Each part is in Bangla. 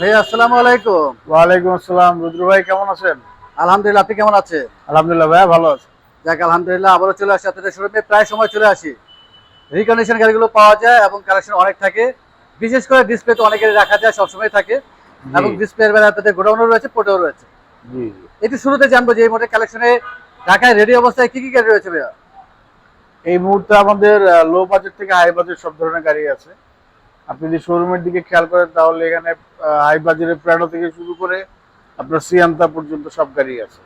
ভাই আসসালামু আলাইকুম। ওয়ালাইকুম আসসালাম। রুদ্র ভাই কেমন আছেন? আলহামদুলিল্লাহ আপনি কেমন আছেন? আলহামদুলিল্লাহ ভাই ভালো আছে। যাক আলহামদুলিল্লাহ আবারও চলে আসি আপনাদের শোরুমে প্রায় সময় চলে আসি। রিকন্ডিশন গাড়িগুলো পাওয়া যায় এবং কালেকশন অনেক থাকে। বিশেষ করে ডিসপ্লে তো অনেকেরই রাখা যায় সবসময় থাকে। এবং ডিসপ্লের বেলা আপনাদের গোডাউনও রয়েছে পোটেও রয়েছে। একটু শুরুতে জানব যে এই মডেল কালেকশনে ঢাকায় রেডি অবস্থায় কি কি গাড়ি রয়েছে ভাইয়া? এই মুহূর্তে আমাদের লো বাজেট থেকে হাই বাজেট সব ধরনের গাড়ি আছে। আপনি যদি শোরুমের দিকে খেয়াল করেন, তাহলে এখানে হাই বাজারের প্রাণো থেকে শুরু করে আপনার সিয়ান্তা পর্যন্ত সব গাড়ি আছে।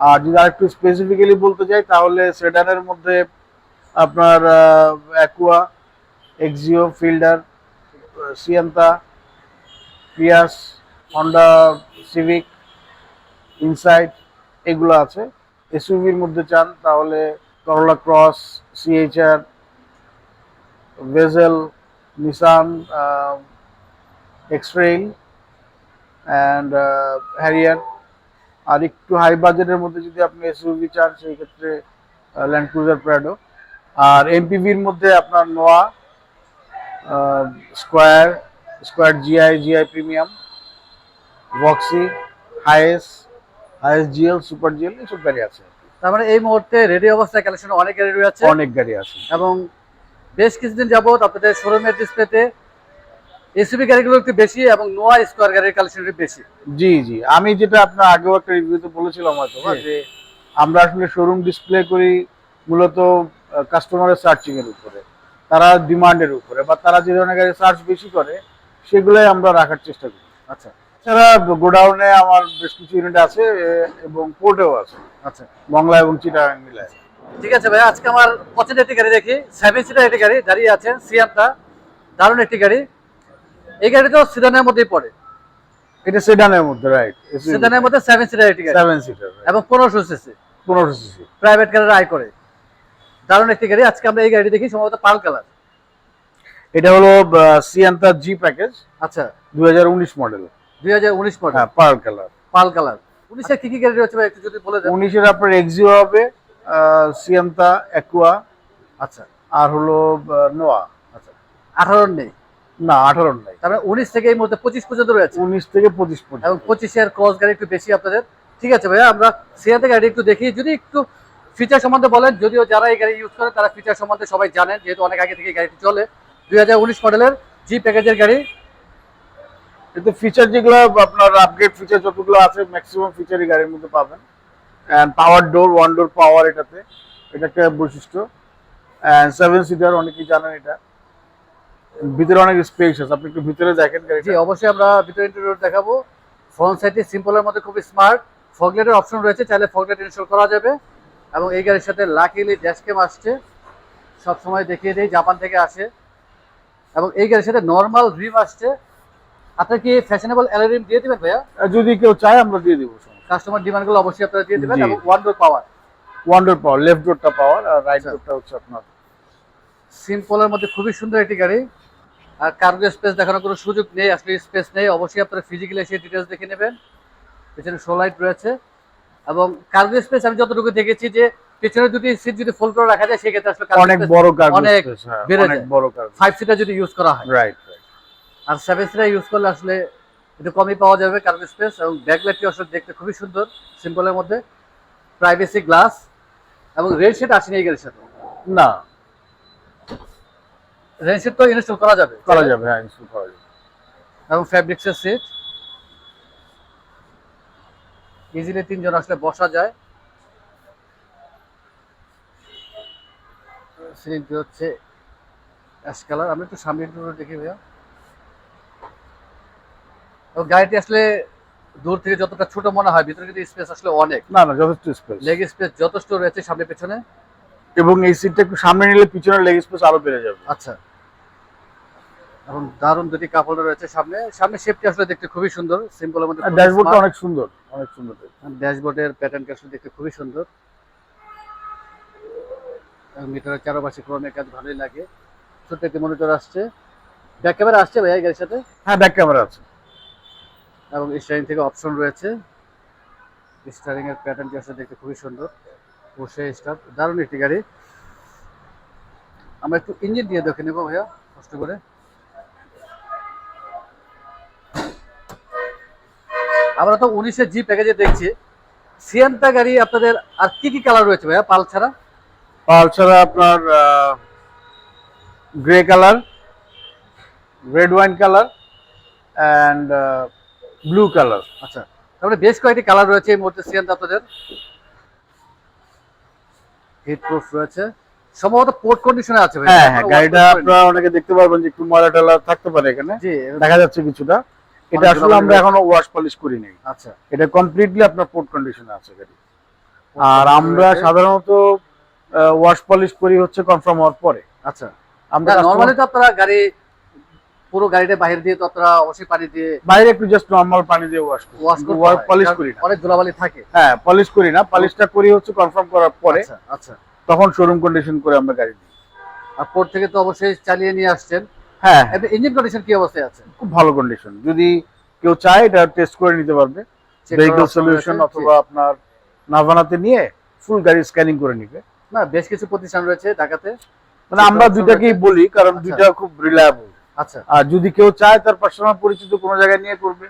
আর যদি আরেকটু স্পেসিফিক্যালি বলতে চাই তাহলে সেডানের মধ্যে আপনার Aqua Axio Fielder Sienta Prius Honda Civic Insight এগুলো আছে। এসইউভির মধ্যে চান, তাহলে Corolla Cross CHR Vezel Nissan Xtrail and Harrier আর একটু হাই বাজেটের মধ্যে যদি আপনি এসইউভি চান সেই ক্ষেত্রে ল্যান্ড ক্রুজার প্রাডো আর এমপিভির মধ্যে আপনার Noah Squire Squire GI GI Premium Voxy Hiace Hiace GL Super GL এসব গাড়ি আছে তার মানে এই মুহূর্তে রেডি অবস্থায় কালেকশন অনেক গাড়ি রয়েছে। অনেক গাড়ি আছে। এবং বেশ কিছুদিন যাবত আপনাদের শোরুমের ডিসপ্লেতে এসিবি গাড়িগুলো একটু বেশি এবং নোয়া স্কোয়ার গাড়ির কালেকশন বেশি। জি জি। আমি যেটা আপনার আগেও একটা রিভিউতে বলেছিলাম হয়তো যে আমরা আসলে শোরুম ডিসপ্লে করি মূলত কাস্টমারের সার্চিং এর উপরে তারা ডিমান্ডের উপরে বা তারা যে ধরনের গাড়ি সার্চ বেশি করে সেগুলোই আমরা রাখার চেষ্টা করি। আচ্ছা। এছাড়া গোডাউনে আমার বেশ কিছু ইউনিট আছে এবং পোর্টেও আছে। আচ্ছা। বাংলা এবং চিটাগাং মিলায়। ঠিক আছে ভাই আজকে আমার পছন্দের একটি গাড়ি দেখি সেভেন সিটার একটি গাড়ি দাঁড়িয়ে আছেন সিয়ামটা দারুণ একটি গাড়ি। এই গাড়ি তো সিদানের মধ্যেই পড়ে। এটা সিডানের মধ্যে রাইট সিদানের মধ্যে। সেভেন সিটার একটি গাড়ি। সেভেন সিটার এবং পনেরোশো সিসি পনেরো সিসি প্রাইভেট কারের আয় করে। দারুণ একটি গাড়ি। আজকে আমরা এই গাড়ি দেখি সম্ভবত পাল কালার। এটা হলো সিয়ান্তা জি প্যাকেজ আচ্ছা। দুই হাজার উনিশ মডেল দুই হাজার উনিশ মডেল হ্যাঁ পার্ল কালার। পাল কালার। উনিশের কি কি গাড়ি রয়েছে ভাই একটু যদি বলে দেন। উনিশের আপনার এক্সিও হবে সিয়ান্তা অ্যাকুয়া আচ্ছা আর হলো নোয়া আচ্ছা। আঠারো নেই? না আঠারো নাই। তারপরে উনিশ থেকে এই মুহূর্তে পঁচিশ পর্যন্ত রয়েছে? উনিশ থেকে পঁচিশ পর্যন্ত। এবং পঁচিশের ক্রস গাড়ি একটু বেশি আপনাদের। ঠিক আছে ভাইয়া আমরা সিয়াতে গাড়ি একটু দেখি যদি একটু ফিচার সম্বন্ধে বলেন যদিও যারা এই গাড়ি ইউজ করে তারা ফিচার সম্বন্ধে সবাই জানেন যেহেতু অনেক আগে থেকে গাড়িটি চলে। দুই হাজার উনিশ মডেলের জি প্যাকেজের গাড়ি। এতে ফিচার যেগুলো আপনার আপগ্রেড ফিচার যতগুলো আছে ম্যাক্সিমাম ফিচারই গাড়ির মধ্যে পাবেন। Power door one door power এটাতে। এটা একটা বৈশিষ্ট্য। অ্যান্ড সেভেন সিটার অনেকেই জানেন এটা। ভিতরে অনেক স্পেশাস আপনি একটু ভিতরে দেখেন জি অবশ্যই আমরা ভিতরে ইন্টেরিয়র দেখাবো। ফ্রন্ট সাইডে সিম্পলের মধ্যে খুবই স্মার্ট ফগলেটের অপশন রয়েছে চাইলে ফগলেট ইনস্টল করা যাবে। এবং এই গাড়ির সাথে লাকিলি ড্যাশ ক্যাম আসছে। সব সময় দেখিয়ে দেই জাপান থেকে আসে। এবং এই গাড়ির সাথে নর্মাল রিম আসছে। আপনার কি ফ্যাশনেবল অ্যালারিম দিয়ে দেবেন ভাইয়া? যদি কেউ চায় আমরা দিয়ে দিব কাস্টমার ডিমান্ডগুলো অবশ্যই আপনারা দিয়ে দেবেন এবং one door power one door power left ডোরটা power আর রাইট। ডোরটা হচ্ছে আপনার। সিম্পলের মধ্যে খুবই সুন্দর একটি গাড়ি। আর কার্গো স্পেস দেখানোর কোনো সুযোগ নেই আসলে স্পেস নেই। অবশ্যই আপনারা ফিজিক্যালি এসে ডিটেলস দেখে নেবেন। পেছনে শো লাইট রয়েছে। এবং কার্গো স্পেস আমি যতটুকু দেখেছি যে পেছনে দুটি সিট যদি ফোল্ড করে রাখা যায় সেক্ষেত্রে আসলে অনেক বড় কার্গো অনেক হ্যাঁ বেড়ে অনেক যায়। বড় কার্গো ফাইভ সিটার যদি ইউজ করা হয়। রাইট আর সেভেন সিটার ইউজ করলে আসলে একটু কমই পাওয়া যাবে কার্গো স্পেস এবং ব্যাকলাইটটি আসলে দেখতে খুবই সুন্দর সিম্পলের মধ্যে। প্রাইভেসি গ্লাস এবং রেড শেড আসেনি গাড়ির সাথে। না। রেড শেড তো ইনস্টল করা যাবে। করা যাবে হ্যাঁ ইনস্টল করা যাবে। এবং ফ্যাব্রিক্সের সিট। ইজিলি তিনজন আসলে বসা যায়। সিলিংটি হচ্ছে অ্যাশ কালার আমি একটু সামনে একটু দেখি ভাইয়া। গাড়িটি আসলে দূর থেকে যতটা ছোট মনে হয় ভিতরে কিন্তু স্পেস আসলে অনেক। না না যথেষ্ট স্পেস লেগ স্পেস যথেষ্ট রয়েছে সামনে পেছনে। এবং এই সিটটা একটু সামনে নিলে পিছনের লেগ স্পেস আরও বেড়ে যাবে। আচ্ছা। এবং দারুণ দুটি কাপড় রয়েছে সামনে। সামনে শেপটি আসলে দেখতে খুবই সুন্দর। আর খুবই ড্যাশবোর্ডটা অনেক সুন্দর অনেক সুন্দর ড্যাশবোর্ডের প্যাটার্নটা আসলে দেখতে খুবই সুন্দর। এবং মিটারের চারপাশে ক্রমের কাজ ভালোই লাগে। ছোট্ট একটি মনিটর আসছে। ব্যাক ক্যামেরা আসছে ভাইয়া গাড়ির সাথে? হ্যাঁ ব্যাক ক্যামেরা আছে। এবং স্টারিং থেকে অপশন রয়েছে। স্টারিং এর প্যাটার্নটি আসলে দেখতে খুবই সুন্দর। বসে স্টার্ট দারুণ একটি গাড়ি। আমরা একটু ইঞ্জিন দিয়ে দেখে নেব ভাইয়া, কষ্ট করে। আমরা তো উনিশের জি প্যাকেজে দেখছি। সিয়ান্তা গাড়ি আপনাদের আর কি কি কালার রয়েছে ভাইয়া? পাল ছাড়া? পাল ছাড়া আপনার grey colour red wine colour and blue colour আচ্ছা তারপরে বেশ কয়েকটি কালার রয়েছে এই মুহূর্তে সিয়ান্তা আপনাদের হিট প্রুফ রয়েছে। সম্ভবত পোর্ট কন্ডিশনে আছে ভাই। হ্যাঁ হ্যাঁ গাড়িটা আপনারা অনেকে দেখতে পারবেন যে একটু ময়লা টয়লা থাকতে পারে এখানে। জি দেখা যাচ্ছে কিছুটা। এটা আসলে আমরা এখনও ওয়াশ পলিশ করি নাই। আচ্ছা। এটা কমপ্লিটলি আপনার পোর্ট কন্ডিশনে আছে গাড়ি। আর আমরা সাধারণত ওয়াশ পলিশ করি হচ্ছে কনফার্ম হওয়ার পরে। আচ্ছা। আমরা নর্মালি তো আপনারা গাড়ি পুরো গাড়িটা বাইরে দিয়ে তো আপনারা অবশ্যই পানি দিয়ে বাইরে একটু জাস্ট নর্মাল পানি দিয়ে ওয়াশ করি। ওয়াশ করতে ওয়াশ পলিশ করি না। অনেক ধুলাবালি থাকে। হ্যাঁ পলিশ করি না। পলিশটা করি হচ্ছে কনফার্ম করার পরে আচ্ছা আচ্ছা। তখন শোরুম কন্ডিশন করে আমরা গাড়ি দিই। আর পোর্ট থেকে তো অবশ্যই চালিয়ে নিয়ে আসছেন। হ্যাঁ। এমনি ইঞ্জিন কন্ডিশন কি অবস্থায় আছে? খুব ভালো কন্ডিশন যদি কেউ চায় এটা টেস্ট করে নিতে পারবে। ভেহিকল সলিউশন অথবা আপনার নাভানাতে নিয়ে ফুল গাড়ি স্ক্যানিং করে নিবে। না বেশ কিছু প্রতিষ্ঠান রয়েছে ঢাকাতে। মানে আমরা দুইটাকেই বলি কারণ আচ্ছা। দুইটা খুব রিলায়েবল আচ্ছা। আর যদি কেউ চায় তার পার্সোনাল পরিচিত কোনো জায়গায় নিয়ে করবে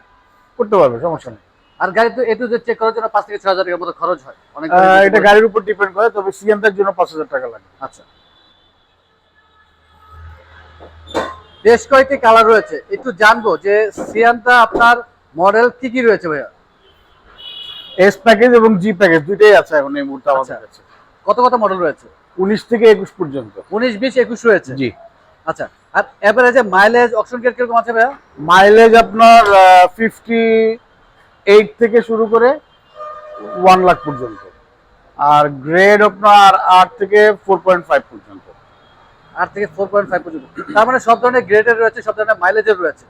করতে পারবে সমস্যা নেই। আর গাড়ি তো এটু যে চেক করার জন্য পাঁচ থেকে ছয় হাজার টাকার মতো খরচ হয়। অনেক এটা গাড়ির উপর ডিপেন্ড করে তবে সিএনটার জন্য পাঁচ হাজার টাকা লাগে। আচ্ছা। বেশ কয়েকটি কালার রয়েছে। একটু জানব যে সিয়ানটা আপনার মডেল কি কি রয়েছে ভাইয়া? এস প্যাকেজ এবং জি প্যাকেজ দুইটাই আছে এখন এই মুহূর্তে আমাদের আচ্ছা। কাছে। কত কত মডেল রয়েছে? উনিশ থেকে একুশ পর্যন্ত। উনিশ বিশ একুশ রয়েছে? জি। আচ্ছা। আর এভারেজে মাইলেজ অপশন গিয়ার কীরকম আছে ভাইয়া? মাইলেজ আপনার ফিফটি এইট থেকে শুরু করে ওয়ান লাখ পর্যন্ত। আর গ্রেড আপনার আট থেকে ফোর পয়েন্ট ফাইভ পর্যন্ত। আট থেকে ফোর পয়েন্ট ফাইভ পর্যন্ত। তার মানে সব ধরনের গ্রেডের রয়েছে সব ধরনের মাইলেজের রয়েছে।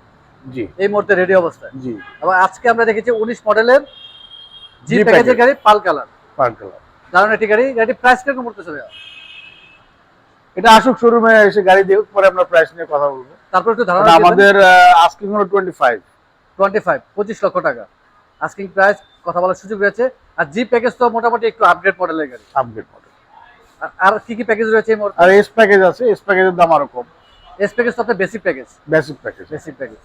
জি। এই মুহূর্তে রেডি অবস্থায়। জি। এবং আজকে আমরা দেখেছি উনিশ মডেলের জি প্যাকেজের গাড়ি পাল কালার। Per colour. দারুণ একটি গাড়ি। গাড়ি প্রাইস কীরকম পড়তেছে ভাইয়া? এটা আসুক শোরুমে এসে গাড়ি দেখুক পরে আমরা প্রাইস নিয়ে কথা বলব। তারপর একটু ধারণা আমাদের আস্কিং হলো টোয়েন্টি ফাইভ টোয়েন্টি ফাইভ পঁচিশ লক্ষ টাকা। আস্কিং প্রাইস কথা বলার সুযোগ রয়েছে। আর জি প্যাকেজ তো মোটামুটি একটু আপগ্রেড মডেলের গাড়ি। আপডেট মডেল আর- কি কি প্যাকেজ রয়েছে এই মুহূর্তে? আর এস প্যাকেজ আছে এস প্যাকেজের দাম আরও কম। এস প্যাকেজ তো আপনার basic package basic package basic package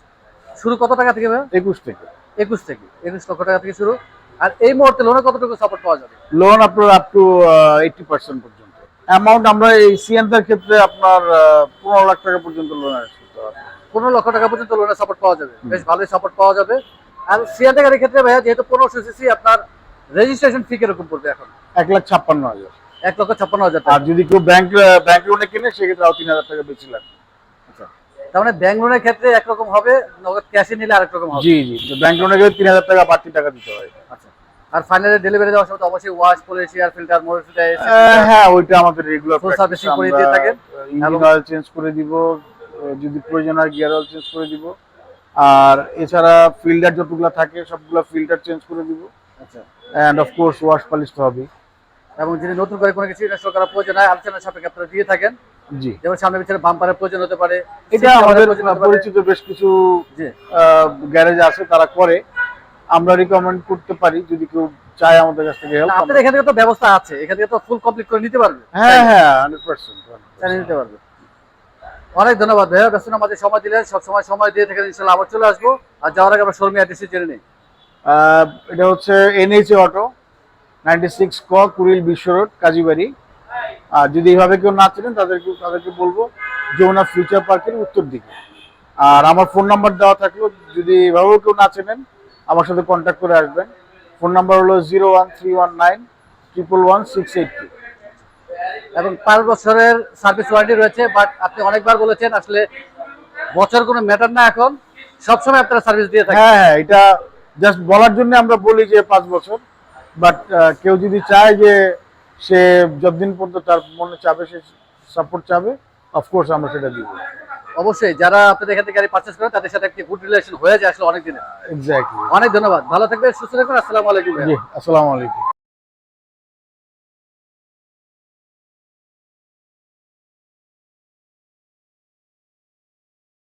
শুরু কত টাকা থেকে ভাইয়া একুশ থেকে। একুশ থেকে। একুশ লক্ষ টাকা থেকে শুরু। আর এই মুহূর্তে লোনে কতটুকু সাপোর্ট পাওয়া যাবে? লোন আপনার আপ টু এইটি পার্সেন্ট পর্যন্ত। অ্যামাউন্ট আমরা এই সিএনটার ক্ষেত্রে আপনার পনেরো লাখ টাকা পর্যন্ত লোন আসতে পনেরো লক্ষ টাকা পর্যন্ত লোনের সাপোর্ট পাওয়া যাবে। বেশ ভালোই সাপোর্ট পাওয়া যাবে। আর সিয়ান্তা গাড়ির ক্ষেত্রে ভাইয়া যেহেতু পনেরোশো সিসি আপনার রেজিস্ট্রেশন ফি কীরকম পড়বে এখন? এক লাখ ছাপ্পান্ন হাজার। এক লক্ষ ছাপ্পান্ন হাজার আর যদি কেউ ব্যাংক ব্যাংক লোনে কিনে সেক্ষেত্রে আরও তিন হাজার টাকা বেশি লাগবে। আচ্ছা। তার মানে ব্যাংক লোনের ক্ষেত্রে একরকম হবে নগদ ক্যাশে নিলে আরেক রকম হবে। জি জি। ব্যাংক লোনে গেলে তিন হাজার টাকা বাড়তি টাকা দিতে হয়। আচ্ছা। আর ফাইনালি ডেলিভারি দেওয়ার সময় অবশ্যই wash polish air filter motor হ্যাঁ ওইটা আমাদের রেগুলার করে দিয়ে থাকেন। ইঞ্জিন অয়েল চেঞ্জ করে দিব যদি প্রয়োজন হয় গিয়ার অয়েল চেঞ্জ করে দিব। আর এছাড়া ফিল্টার যতগুলো থাকে সবগুলো ফিল্টার চেঞ্জ করে দিব। আচ্ছা। And of course wash polish তো হবেই। এবং যদি নতুন করে কোনো কিছু ইনস্টল করার প্রয়োজন হয় আলোচনা সাপেক্ষে আপনারা দিয়ে থাকেন। জি। যেমন সামনে পিছনে বাম্পারের প্রয়োজন হতে পারে এটা আমাদের। পরিচিত বেশ কিছু গ্যারেজ আছে তারা করে। আমরা রিকমেন্ড করতে পারি যদি কেউ চায় আমাদের কাছ থেকে হেল্প আপনাদের এখান থেকে তো ব্যবস্থা আছে এখান থেকে তো ফুল কমপ্লিট করে নিতে পারবে। হ্যাঁ হ্যাঁ হান্ড্রেড পার্সেন্ট চালিয়ে নিতে পারবে। অনেক ধন্যবাদ। ভাইয়া ব্যস্ত আমাদের সময় দিলেন সব সময় সময় দিয়ে থেকে ইনশাল্লাহ আবার চলে আসব। আর যাওয়ার আগে আমরা শোরুমে অ্যাড্রেসে জেনে নিই। এটা হচ্ছে এনএইচএ অটো নাইনটি সিক্স ক কুড়িল বিশ্ব রোড কাজীবাড়ি। আর যদি এইভাবে কেউ না চেনেন তাদেরকে তাদেরকে বলব যমুনা ফিউচার পার্কের উত্তর দিকে। আর আমার ফোন নাম্বার দেওয়া থাকল যদি এভাবেও কেউ না চেনেন আমার সাথে কন্ট্যাক্ট করে আসবেন। ফোন নাম্বার হলো zero one three one nine triple one six eight two এবং পাঁচ বছরের সার্ভিস ওয়ারেন্টি রয়েছে বাট আপনি অনেকবার বলেছেন আসলে বছর কোনো ম্যাটার না এখন। সবসময় আপনারা সার্ভিস দিয়ে থাকেন। হ্যাঁ হ্যাঁ এটা জাস্ট বলার জন্য আমরা বলি যে পাঁচ বছর। বাট কেউ যদি চায় যে সে যতদিন পর্যন্ত তার মনে চাবে সে সাপোর্ট চাবে অফকোর্স আমরা সেটা দিব। অবশ্যই যারা আপনাদের এখান থেকে গাড়ি পারচেস করে তাদের সাথে একটি গুড রিলেশন হয়ে যায় আসলে অনেক দিনে এক্স্যাক্টলি অনেক ধন্যবাদ ভালো থাকবেন সুস্থ থাকবেন আসসালামু আলাইকুম। জি আসসালামু আলাইকুম।